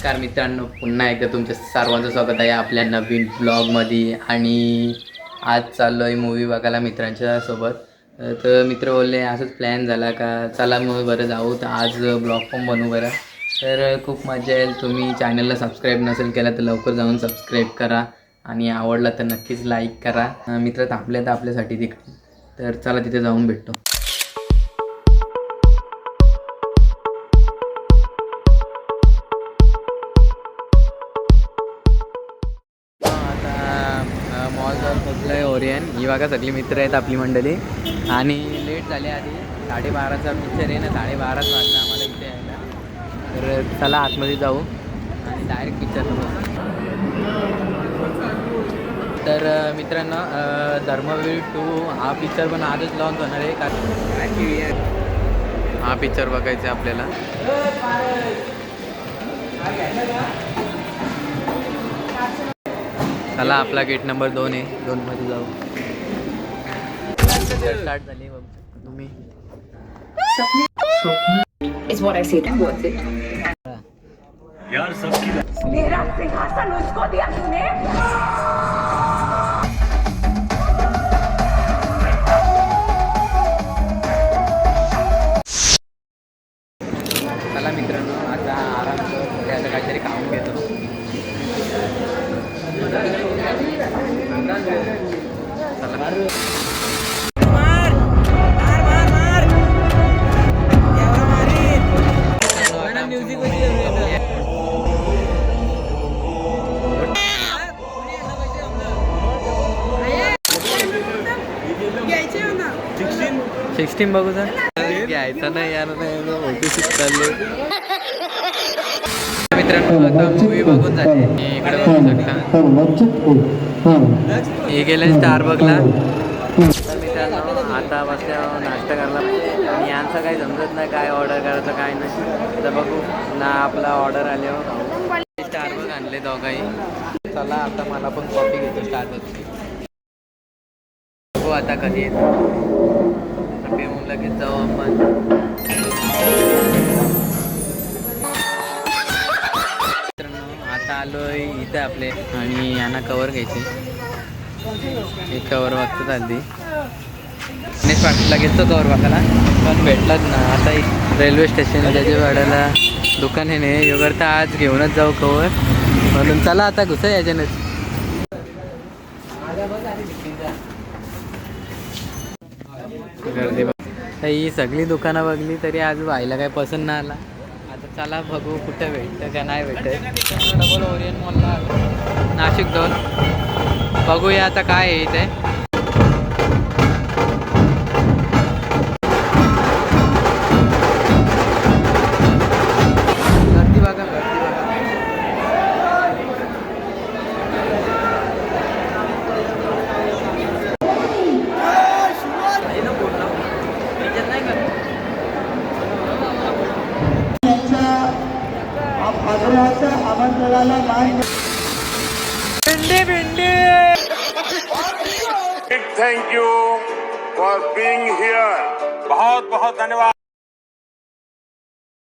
नमस्कार मित्रांनो पुन्हा एकदा तुमच्या सर्वांचं स्वागत आहे आपल्या नवीन ब्लॉगमध्ये आणि आज चाललो आहे मूवी बघायला मित्रांच्या सोबत. तर मित्र बोलले असंच प्लॅन झाला का? चला मग बरं जाऊ तर आज ब्लॉग पण बनवू बरं. तर खूप मजा येईल. तुम्ही चॅनलला सबस्क्राईब नसेल केला तर लवकर जाऊन सबस्क्राईब करा आणि आवडला तर नक्कीच लाईक करा. मित्र थांबले तर आपल्यासाठी तिकडे. तर चला तिथे जाऊन भेटतो आता आहे ओरियन. ही बघा सगळी मित्र आहेत आपली मंडळी. आणि लेट झाले आधी. साडेबाराचा पिक्चर आहे ना साडेबाराच वाजला आम्हाला इथे यायला. तर चला आतमध्ये जाऊ आणि डायरेक्ट पिक्चर तर मित्रांनो धर्मवीर टू हा पिक्चर पण आजच लॉन्च होणार आहे. कारण हा पिक्चर बघायचा आहे आपल्याला. चला आपला गेट नंबर दोन आहे. दोन मध्ये जाऊ. स्टार्ट झाली तुम्ही. Is what I see. Then what's it? मेरा सिंहासन उसको दिया तूने। चला मित्रांनो आता आराम करू. आता काहीतरी खाऊन घेतो. सिक्स्टीन बघू सर घ्यायचं नाही यार नाही चालले. मित्रांनो आता मूवी बघून झाली इकडे बघू शकता. हे गेले स्टार बघला. मित्रांनो आता बसल्या नाश्ता करायला. आणि यांचं काही समजत नाही काय ऑर्डर करायचं काय नाही. आता बघू ना आपला ऑर्डर आल्यावर. स्टार बघ आणले दोघाही. चला आता मला पण कॉफी घेतो स्टार बघची बघू आता कधी येतो. पिऊन लगेच जाऊ आपण. आलोय इथे आपले. आणि यांना कवर घ्यायचे. एक कवर वाजता आली गणेश पाटीलला घेतो कवर बघायला पण भेटलाच ना. आता रेल्वे स्टेशन त्याच्या वाड्याला दुकान आहे नाही योगर तर आज घेऊनच जाऊ कवर म्हणून चला आता घुसा याच्यानेच. गर्दी ही सगळी दुकानं बघली तरी आज व्हायला काही पसंत नाही आला. आता चला बघू कुठं भेटतं का नाही भेटत. डबल ओरियन मॉलला नाशिक दोन. बघूया आता काय आहे इथे. Big thank you for being here. बहुत बहुत धन्यवाद